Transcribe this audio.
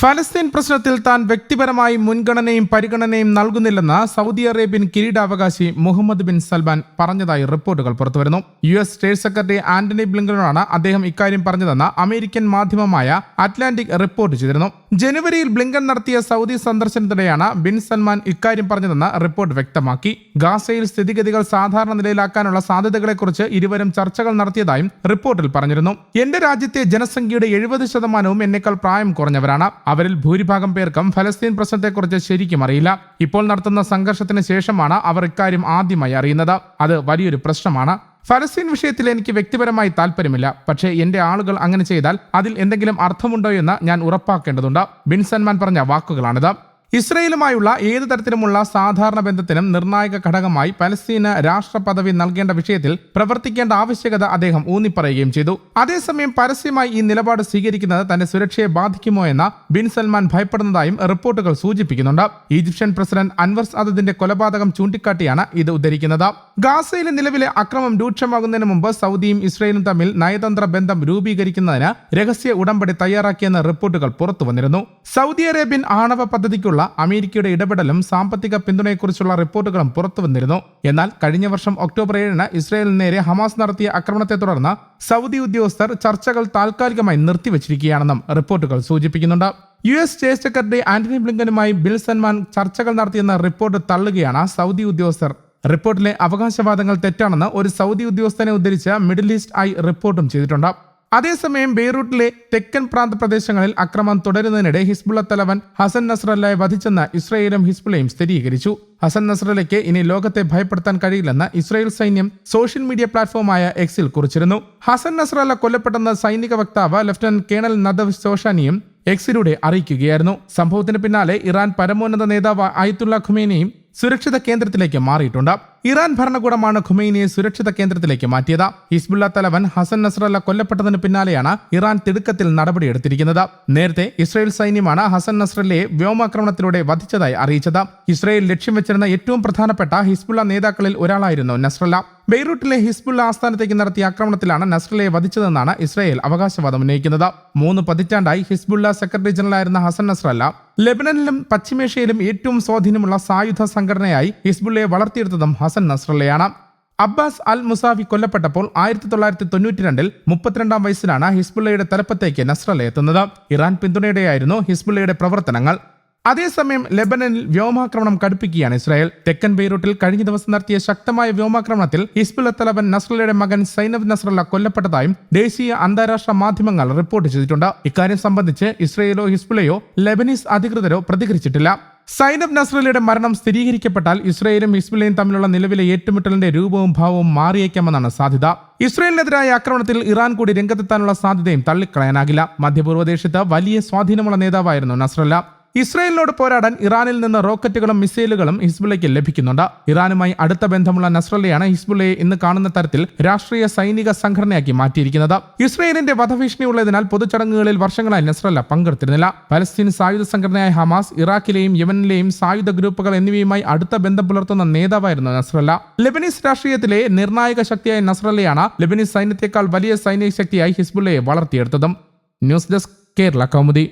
ഫലസ്തീൻ പ്രശ്നത്തിൽ താൻ വ്യക്തിപരമായി മുൻഗണനയും പരിഗണനയും നൽകുന്നില്ലെന്ന് സൗദി അറേബ്യൻ കിരീടാവകാശി മുഹമ്മദ് ബിൻ സൽമാൻ പറഞ്ഞതായി റിപ്പോർട്ടുകൾ പുറത്തുവരുന്നു. U S state secretary Antony ബ്ലിങ്കനോടാണ് അദ്ദേഹം ഇക്കാര്യം പറഞ്ഞതെന്ന് അമേരിക്കൻ മാധ്യമമായ അറ്റ്ലാന്റിക് റിപ്പോർട്ട് ചെയ്തിരുന്നു. ജനുവരിയിൽ ബ്ലിങ്കൻ നടത്തിയ സൗദി സന്ദർശനത്തിനിടെയാണ് ബിൻ സൽമാൻ ഇക്കാര്യം പറഞ്ഞതെന്ന് റിപ്പോർട്ട് വ്യക്തമാക്കി. ഗാസയിൽ സ്ഥിതിഗതികൾ സാധാരണ നിലയിലാക്കാനുള്ള സാധ്യതകളെക്കുറിച്ച് ഇരുവരും ചർച്ചകൾ നടത്തിയതായും റിപ്പോർട്ടിൽ പറഞ്ഞിരുന്നു. എന്റെ രാജ്യത്തെ ജനസംഖ്യയുടെ എഴുപത് ശതമാനവും എന്നേക്കാൾ പ്രായം കുറഞ്ഞവരാണ്. അവരിൽ ഭൂരിഭാഗം പേർക്കും ഫലസ്തീൻ പ്രശ്നത്തെക്കുറിച്ച് ശരിക്കും അറിയില്ല. ഇപ്പോൾ നടത്തുന്ന സംഘർഷത്തിന് ശേഷമാണ് അവർ ഇക്കാര്യം ആദ്യമായി അറിയുന്നത്. അത് വലിയൊരു പ്രശ്നമാണ്. ഫലസ്തീൻ വിഷയത്തിൽ എനിക്ക് വ്യക്തിപരമായി താല്പര്യമില്ല പക്ഷേ എന്റെ ആളുകൾ അങ്ങനെ ചെയ്താൽ അതിൽ എന്തെങ്കിലും അർത്ഥമുണ്ടോ എന്ന് ഞാൻ ഉറപ്പാക്കേണ്ടതുണ്ട്. ബിൻ സൽമാൻ പറഞ്ഞ വാക്കുകളാണിത്. ഇസ്രയേലുമായുള്ള ഏത് തരത്തിലുമുള്ള സാധാരണ ബന്ധത്തിനും നിർണായക ഘടകമായി പലസ്തീന് രാഷ്ട്ര പദവി നൽകേണ്ട വിഷയത്തിൽ പ്രവർത്തിക്കേണ്ട ആവശ്യകത അദ്ദേഹം ഊന്നിപ്പറയുകയും ചെയ്തു. അതേസമയം പരസ്യമായി ഈ നിലപാട് സ്വീകരിക്കുന്നത് തന്റെ സുരക്ഷയെ ബാധിക്കുമോ എന്ന ബിൻ സൽമാൻ ഭയപ്പെടുന്നതായും റിപ്പോർട്ടുകൾ സൂചിപ്പിക്കുന്നുണ്ട്. ഈജിപ്ഷ്യൻ പ്രസിഡന്റ് അൻവർ സാദത്തിന്റെ കൊലപാതകം ചൂണ്ടിക്കാട്ടിയാണ് ഇത് ഉദ്ധരിക്കുന്നത്. ഗാസയിലെ നിലവിലെ അക്രമം രൂക്ഷമാകുന്നതിന് മുമ്പ് സൗദിയും ഇസ്രയേലും തമ്മിൽ നയതന്ത്ര ബന്ധം രൂപീകരിക്കുന്നതിന് രഹസ്യ ഉടമ്പടി തയ്യാറാക്കിയെന്ന റിപ്പോർട്ടുകൾ പുറത്തു വന്നിരുന്നു സൗദി അറേബ്യൻ ആണവ പദ്ധതിക്കുള്ള അമേരിക്കയുടെ ഇടപെടലും സാമ്പത്തിക പിന്തുണയെക്കുറിച്ചുള്ള റിപ്പോർട്ടുകളും പുറത്തു വന്നിരുന്നു എന്നാൽ കഴിഞ്ഞ വർഷം ഒക്ടോബർ ഏഴിന് ഇസ്രയേലിന് നേരെ ഹമാസ് നടത്തിയ ആക്രമണത്തെ തുടർന്ന് സൗദി ഉദ്യോഗസ്ഥർ ചർച്ചകൾ താൽക്കാലികമായി നിർത്തിവച്ചിരിക്കുകയാണെന്നും റിപ്പോർട്ടുകൾ സൂചിപ്പിക്കുന്നുണ്ട്. U S state secretary Antony ബ്ലിങ്കനുമായി bill Salman ചർച്ചകൾ നടത്തിയെന്ന റിപ്പോർട്ട് തള്ളുകയാണ് സൗദി ഉദ്യോഗസ്ഥർ റിപ്പോർട്ടിലെ അവകാശവാദങ്ങൾ തെറ്റാണെന്ന് ഒരു സൗദി ഉദ്യോഗസ്ഥനെ ഉദ്ധരിച്ച് മിഡിൽ ഈസ്റ്റ് ഐ റിപ്പോർട്ടും ചെയ്തിട്ടുണ്ട്. അതേസമയം ബെയ്റൂട്ടിലെ തെക്കൻ പ്രാന്ത പ്രദേശങ്ങളിൽ അക്രമം തുടരുന്നതിനിടെ ഹിസ്ബുള്ള തലവൻ ഹസൻ നസ്രല്ലയെ വധിച്ചെന്ന് ഇസ്രയേലും ഹിസ്ബുള്ളയും സ്ഥിരീകരിച്ചു. ഹസൻ നസ്രലയ്ക്ക് ഇനി ലോകത്തെ ഭയപ്പെടുത്താൻ കഴിയില്ലെന്ന് ഇസ്രയേൽ സൈന്യം സോഷ്യൽ മീഡിയ പ്ലാറ്റ്ഫോമായ എക്സിൽ കുറിച്ചിരുന്നു. ഹസൻ നസ്രല്ല കൊല്ലപ്പെട്ടെന്ന് സൈനിക വക്താവ് ലഫ്റ്റനന്റ് കേണൽ നദവ് സോഷാനിയും എക്സിലൂടെ അറിയിക്കുകയായിരുന്നു. സംഭവത്തിന് പിന്നാലെ ഇറാൻ പരമോന്നത നേതാവ് ആയത്തുള്ള ഖുമേനിയും സുരക്ഷിത കേന്ദ്രത്തിലേക്ക് മാറിയിട്ടുണ്ട്. ഇറാൻ ഭരണകൂടമാണ് ഖുമൈനിയെ സുരക്ഷിത കേന്ദ്രത്തിലേക്ക് മാറ്റിയത്. ഹിസ്ബുല്ല തലവൻ ഹസൻ നസ്രല്ല കൊല്ലപ്പെട്ടതിന് പിന്നാലെയാണ് ഇറാൻ തിടുക്കത്തിൽ നടപടിയെടുത്തിരിക്കുന്നത് നേരത്തെ ഇസ്രായേൽ സൈന്യമാണ് ഹസൻ നസ്രല്ലയെ വ്യോമാക്രമണത്തിലൂടെ വധിച്ചതായി അറിയിച്ചത്. ഇസ്രായേൽ ലക്ഷ്യം വെച്ചിരുന്ന ഏറ്റവും പ്രധാനപ്പെട്ട ഹിസ്ബുള്ള നേതാക്കളിൽ ഒരാളായിരുന്നു നസ്രല്ല. ബെയ്റൂട്ടിലെ ഹിസ്ബുള്ള ആസ്ഥാനത്തേക്ക് നടത്തിയ ആക്രമണത്തിലാണ് നസ്റലയെ വധിച്ചതെന്നാണ് ഇസ്രായേൽ അവകാശവാദം ഉന്നയിക്കുന്നത്. മൂന്ന് പതിറ്റാണ്ടായി ഹിസ്ബുള്ള സെക്രട്ടറി ജനറലായിരുന്ന ഹസൻ നസ്രല്ല ലെബനനിലും പശ്ചിമേഷ്യയിലും ഏറ്റവും സ്വാധീനമുള്ള സായുധ സംഘടനയായി ഹിസ്ബുള്ളയെ വളർത്തിയെടുത്തതും ഹസൻ നസ്രല്ലയാണ്. അബ്ബാസ് അൽ മുസാഫി കൊല്ലപ്പെട്ടപ്പോൾ ആയിരത്തി തൊള്ളായിരത്തി തൊണ്ണൂറ്റി രണ്ടിൽ മുപ്പത്തിരണ്ടാം വയസ്സിലാണ് ഹിസ്ബുള്ളയുടെ തലപ്പത്തേക്ക് നസ്രല്ല എത്തുന്നത്. ഇറാൻ പിന്തുണയുടെയായിരുന്നു ഹിസ്ബുള്ളയുടെ പ്രവർത്തനങ്ങൾ. അതേസമയം ലെബനനിൽ വ്യോമാക്രമണം കടുപ്പിക്കുകയാണ് ഇസ്രായേൽ. തെക്കൻ ബെയ്റൂട്ടിൽ കഴിഞ്ഞ ദിവസം നടത്തിയ ശക്തമായ വ്യോമാക്രമണത്തിൽ ഹിസ്ബുല തലവൻ നസ്രലയുടെ മകൻ സൈനബ് നസ്രല്ല കൊല്ലപ്പെട്ടതായും ദേശീയ അന്താരാഷ്ട്ര മാധ്യമങ്ങൾ റിപ്പോർട്ട് ചെയ്തിട്ടുണ്ട്. ഇക്കാര്യം സംബന്ധിച്ച് ഇസ്രയേലോ ഹിസ്ബുലയോ ലെബനീസ് അധികൃതരോ പ്രതികരിച്ചിട്ടില്ല. സൈനബ് നസ്രലയുടെ മരണം സ്ഥിരീകരിക്കപ്പെട്ടാൽ ഇസ്രയേലും ഹിസ്ബുലയും തമ്മിലുള്ള നിലവിലെ ഏറ്റുമുട്ടലിന്റെ രൂപവും ഭാവവും മാറിയേക്കാമെന്നാണ് സാധ്യത. ഇസ്രയേലിനെതിരായ ആക്രമണത്തിൽ ഇറാൻ കൂടി രംഗത്തെത്താനുള്ള സാധ്യതയും തള്ളിക്കളയാനാകില്ല. മധ്യപൂർവദേശത്ത് വലിയ സ്വാധീനമുള്ള നേതാവായിരുന്നു നസ്രല്ല ഇസ്രയേലിനോട് പോരാടാൻ ഇറാനിൽ നിന്ന് റോക്കറ്റുകളും മിസൈലുകളും ഹിസ്ബുള്ളയ്ക്ക് ലഭിക്കുന്നുണ്ട്. ഇറാനുമായി അടുത്ത ബന്ധമുള്ള നസ്രല്ലയാണ് ഹിസ്ബുള്ളയെ ഇന്ന് കാണുന്ന തരത്തിൽ രാഷ്ട്രീയ സൈനിക സംഘടനയാക്കി മാറ്റിയിരിക്കുന്നത്. ഇസ്രയേലിന്റെ വധഭീഷണി ഉള്ളതിനാൽ പൊതുചടങ്ങുകളിൽ വർഷങ്ങളായി നസ്രല്ല പങ്കെടുത്തിരുന്നില്ല. പലസ്തീൻ സായുധ സംഘടനയായ ഹമാസ് ഇറാഖിലെയും യമനിലെയും സായുധ ഗ്രൂപ്പുകൾ എന്നിവയുമായി അടുത്ത ബന്ധം പുലർത്തുന്ന നേതാവായിരുന്നു നസ്രല്ല ലെബനീസ് രാഷ്ട്രീയത്തിലെ നിർണായക ശക്തിയായ നസ്രല്ലയാണ് ലെബനീസ് സൈന്യത്തെക്കാൾ വലിയ സൈനിക ശക്തിയായി ഹിസ്ബുള്ളയെ വളർത്തിയെടുത്തതും. News desk Kerala Kaumudi.